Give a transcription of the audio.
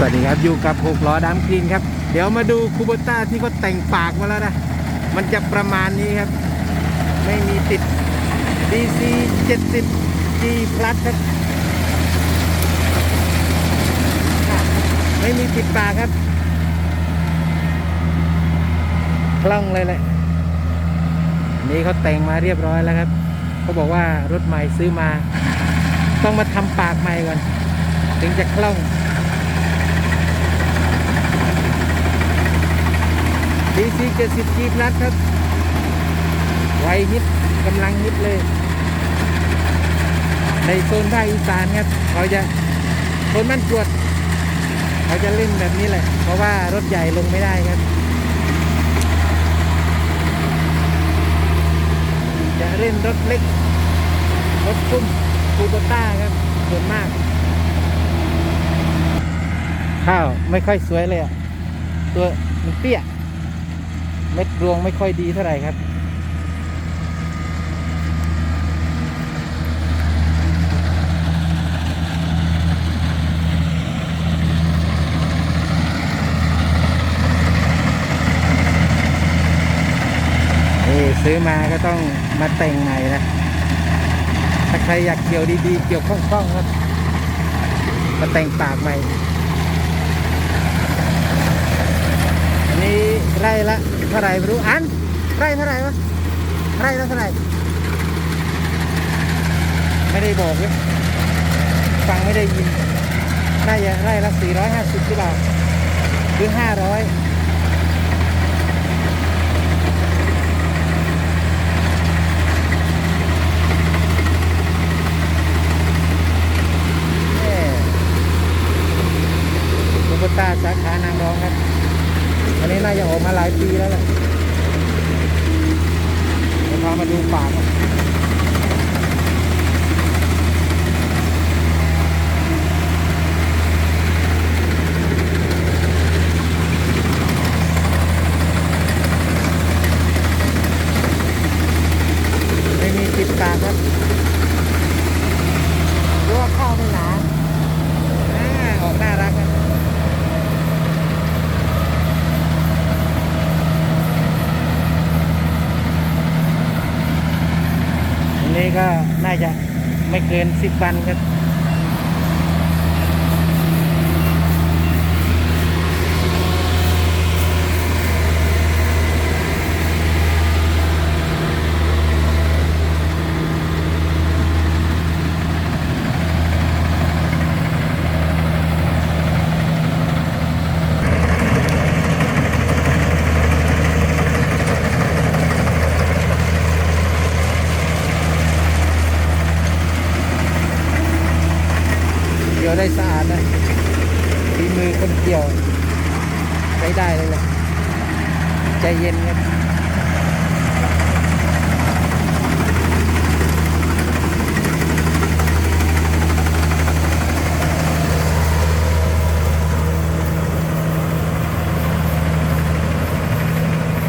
สวัสดีครับอยู่กับหกล้อดำคลีนครับ เดี๋ยวมาดูคูโบต้าที่เขาแต่งปากมาแล้วนะ มันจะประมาณนี้ครับ ไม่มีติด DC 70 G Plus ครับ ไม่มีติดปากครับคล่องเลยแหละนนี้เขาแต่งมาเรียบร้อยแล้วครับเขาบอกว่ารถใหม่ซื้อมา ต้องมาทำปากใหม่ก่อน ถึงจะคล่อง DC 70 G Plus ครับ ไวฮิตกำลังฮิตเลย ในโซนภาคอีสานครับเขาจะโซนบ้านกรวด เขาจะเล่นแบบนี้แหละ เพราะว่ารถใหญ่ลงไม่ได้ครับจะเล่นรถเล็ก รถคุ้มคูโบต้าครับส่วนมาก ข้าวไม่ค่อยสวยเลยอะตัวมันเตี้ย เม็ดรวงไม่ค่อยดีเท่าไหร่ครับซื้อมาก็ต้องมาแต่งใหม่นะ ถ้าใครอยากเกี่ยวดีๆ เกี่ยวคล่องๆครับ มาแต่งปากใหม่ อันนี้ไร่ละ เท่าไรไม่รู้อันไร่เท่าไรวะไร่เท่าไรไม่ได้บอกเลยฟังไม่ได้ยินน่าจะไร่ละ450หรือเปล่าหรือ500แม่ลูกตาสาขานางรองครับ อันนี้น่าจะออกมาหลายปีแล้วแหละเดี๋ยวพามาดูปากครับไม่มีติดปาครับรู้ว่าข้าวไม่หนาอ่าออกน่ารักครับ อันนี้ ก็น่าจะไม่เกินสิบวันครับ ยวได้สะอาดนะฝีมือคนเกี่ยวใช้ได้เลยแหละใจเย็นครับ